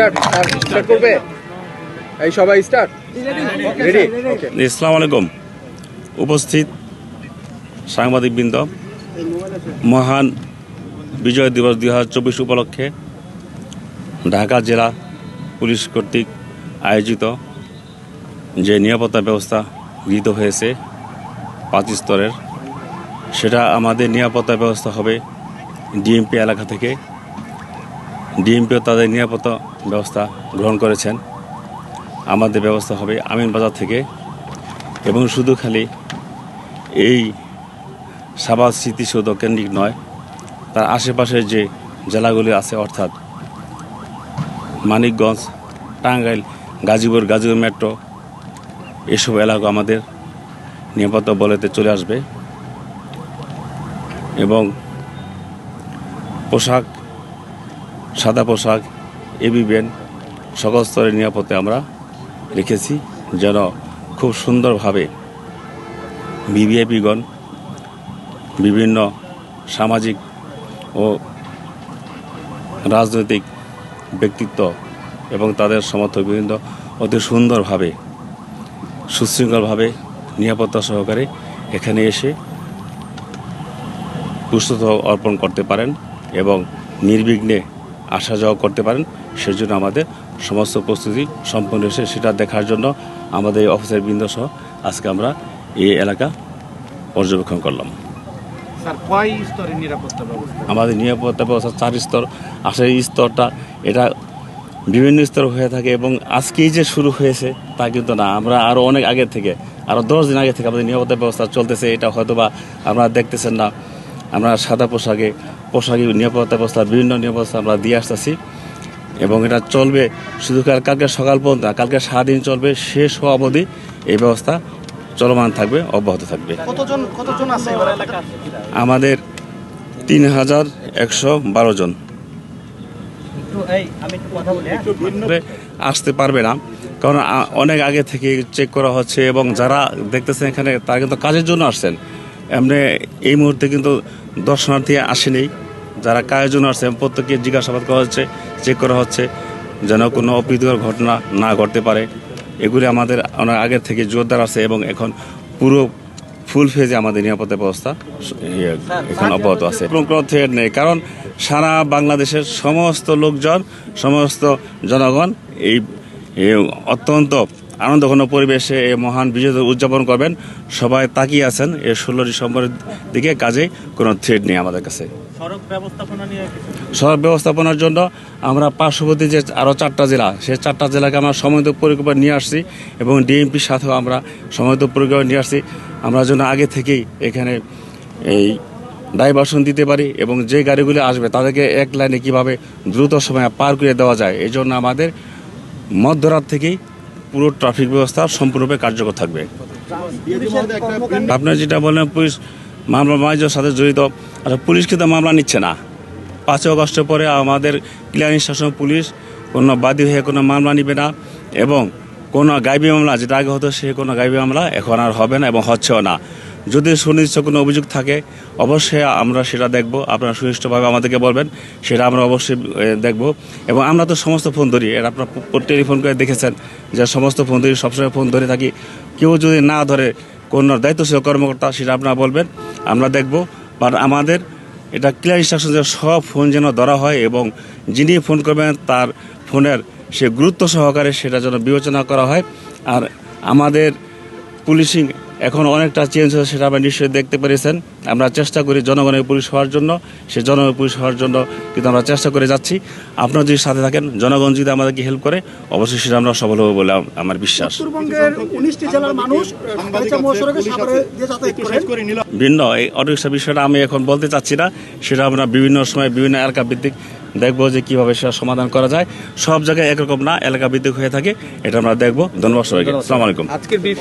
Start start করবে? এই সবাই স্টার্ট রেডি ইসলাম আলাইকুম। উপস্থিত সাংবাদিকবৃন্দ। মহান বিজয় দিবস দুই হাজার চব্বিশ উপলক্ষে ঢাকা জেলা পুলিশ কর্তৃক আয়োজিত যে নিরাপত্তা ব্যবস্থা গৃহীত হয়েছে পাঁচ স্তরের, সেটা আমাদের নিরাপত্তা ব্যবস্থা হবে ডিএমপি এলাকা থেকে। ডিএমপিও তাদের নিরাপত্তা ব্যবস্থা গ্রহণ করেছেন। আমাদের ব্যবস্থা হবে আমিন বাজার থেকে এবং শুধু খালি এই সাবাদ স্মৃতিসৌধ কেন্দ্রিক নয়, তার আশেপাশে যে জেলাগুলি আছে, অর্থাৎ মানিকগঞ্জ, টাঙ্গাইল, গাজীপুর গাজীপুর মেট্রো, এসব এলাকা আমাদের নিরাপত্তা বলেতে চলে আসবে এবং পোশাক সাদা পোশাক এবি ব্যান্ড সকল স্তরের নিরাপত্তা আমরা রেখেছি যেন খুব সুন্দরভাবে ভিভিআইপিগণ বিভিন্ন সামাজিক ও রাজনৈতিক ব্যক্তিত্ব এবং তাদের সমর্থকবৃন্দ অতি সুন্দরভাবে, সুশৃঙ্খলভাবে, নিরাপত্তা সহকারে এখানে এসে পুস্তক অর্পণ করতে পারেন এবং নির্বিঘ্নে আসা যাওয়া করতে পারেন। সেজন্য আমাদের সমস্ত প্রস্তুতি সম্পন্ন হয়েছে। সেটা দেখার জন্য আমাদের অফিসার বৃন্দ সহ আজকে আমরা এই এলাকা পর্যবেক্ষণ করলাম। আমাদের নিরাপত্তা ব্যবস্থা চার স্তর। আসলে এই স্তরটা এটা বিভিন্ন স্তর হয়ে থাকে এবং আজকেই যে শুরু হয়েছে তা কিন্তু না। আমরা আরও অনেক আগে থেকে আরও দশ দিন আগে থেকে আমাদের নিরাপত্তা ব্যবস্থা চলতেছে। এটা হয়তো বা আপনারা দেখতেছেন না। আমরা সাদা পোশাকে পোশাকে নিরাপত্তা ব্যবস্থা বিভিন্ন নিরাপত্তা আমরা দিয়ে আসতেছি। এবং এটা চলবে শুধু কাল- কালকে সকাল পর্যন্ত কালকে সারাদিন চলবে শেষ হওয়া অবধি এই ব্যবস্থা চলমান থাকবে অব্যাহত থাকবে। কতজন কতজন আছে এবার এলাকা আমাদের তিন হাজার একশো বারো জন। এই আমি একটু কথা বলি হ্যাঁ? আসতে পারবে না কারণ অনেক আগে থেকে চেক করা হচ্ছে এবং যারা দেখতেছেন এখানে তারা কিন্তু কাজের জন্য আসছেন। এমনি এই মুহূর্তে কিন্তু দর্শনার্থী আসেনি। যারা কাজের জন্য আসছেন প্রত্যেককে জিজ্ঞাসাবাদ করা হচ্ছে চেক করা হচ্ছে যেন কোনো অপ্রীতিকর ঘটনা না ঘটতে পারে। এগুলি আমাদের অনেক আগে থেকে জোরদার আছে এবং এখন পুরো ফুল ফেজে আমাদের নিরাপত্তা ব্যবস্থা ইয়ে, এখন অব্যাহত আছে। কোনো কোনো থ্রেট নেই কারণ সারা বাংলাদেশের সমস্ত লোকজন সমস্ত জনগণ এই অত্যন্ত আনন্দঘন পরিবেশে এই মহান বিজয় উদযাপন করবেন। সবাই তাকিয়ে আছেন এই ষোলো ডিসেম্বরের দিকে কাজে। কোনো থ্রেট নেই আমাদের কাছে। সড়ক ব্যবস্থাপনা নিয়ে সড়ক ব্যবস্থাপনার জন্য আমরা পার্শ্ববর্তী যে আরও চারটা জেলা সেই চারটা জেলাকে আমরা সমন্বিত পরিকল্পনা নিয়ে আসছি এবং ডিএমপির সাথেও আমরা সমন্বিত পরিকল্পনা নিয়ে আসছি। আমরা যেন আগে থেকেই এখানে এই ডাইভারশন দিতে পারি এবং যে গাড়িগুলি আসবে তাদেরকে এক লাইনে কীভাবে দ্রুত সময়ে পার করে দেওয়া যায় এই জন্য আমাদের মধ্যরাত থেকেই পুরো ট্রাফিক ব্যবস্থা সম্পূর্ণরূপে কার্যকর থাকবে। আপনার যেটা বললেন, পুলিশ মামলা বাণিজ্যের সাথে জড়িত আর পুলিশ কিন্তু মামলা নিচ্ছে না। পাঁচই অগস্টের পরে আমাদের ক্লিয়ারিং শাসন পুলিশ কোনো বাদী হয়ে কোনো মামলা নিবে না এবং কোনো গাইবি মামলা, যেটা আগে হতো সে কোনো গাইবি মামলা এখন আর হবে না এবং হচ্ছেও না। যদি সুনির্দিষ্ট কোনো অভিযোগ থাকে, অবশ্যই আমরা সেটা দেখব। আপনারা সুনির্দিষ্টভাবে আমাদেরকে বলবেন, সেটা আমরা অবশ্যই দেখব। এবং আমরা তো সমস্ত ফোন ধরি। এর আপনার টেলিফোন করে দেখেছেন যে সমস্ত ফোন ধরি, সবসময় ফোন ধরে থাকি। কেউ যদি না ধরে, কোনো দায়িত্বশীল কর্মকর্তা, সেটা আপনারা বলবেন, আমরা দেখব। বাট আমাদের এটা ক্লিয়ার ইনস্ট্রাকশন যে সব ফোন যেন ধরা হয় এবং যিনি ফোন করবেন, তার ফোনের সে গুরুত্ব সহকারে সেটা যেন বিবেচনা করা হয়। আর আমাদের পুলিশিং এখন অনেকটা চেঞ্জ হয়েছে সেটা আমরা নিশ্চয়ই দেখতে পেরেছেন। আমরা চেষ্টা করি জনগণের পুলিশ হওয়ার জন্য সে জনগণের পুলিশ হওয়ার জন্য কিন্তু আমরা চেষ্টা করে যাচ্ছি। আপনারা যদি সাথে থাকেন জনগণ যদি আমাদেরকে হেল্প করে অবশ্যই সেটা আমরা সফল হব বলে আমার বিশ্বাস। ভিন্ন এই অটোরিক্সা বিষয়টা আমি এখন বলতে চাচ্ছি না। সেটা আমরা বিভিন্ন সময় বিভিন্ন এলাকা ভিত্তিক দেখব যে কীভাবে সেটা সমাধান করা যায়। সব জায়গায় একরকম না এলাকা ভিত্তিক হয়ে থাকে এটা আমরা দেখব। ধন্যবাদ সবাইকে। আসসালামু আলাইকুম। আজকের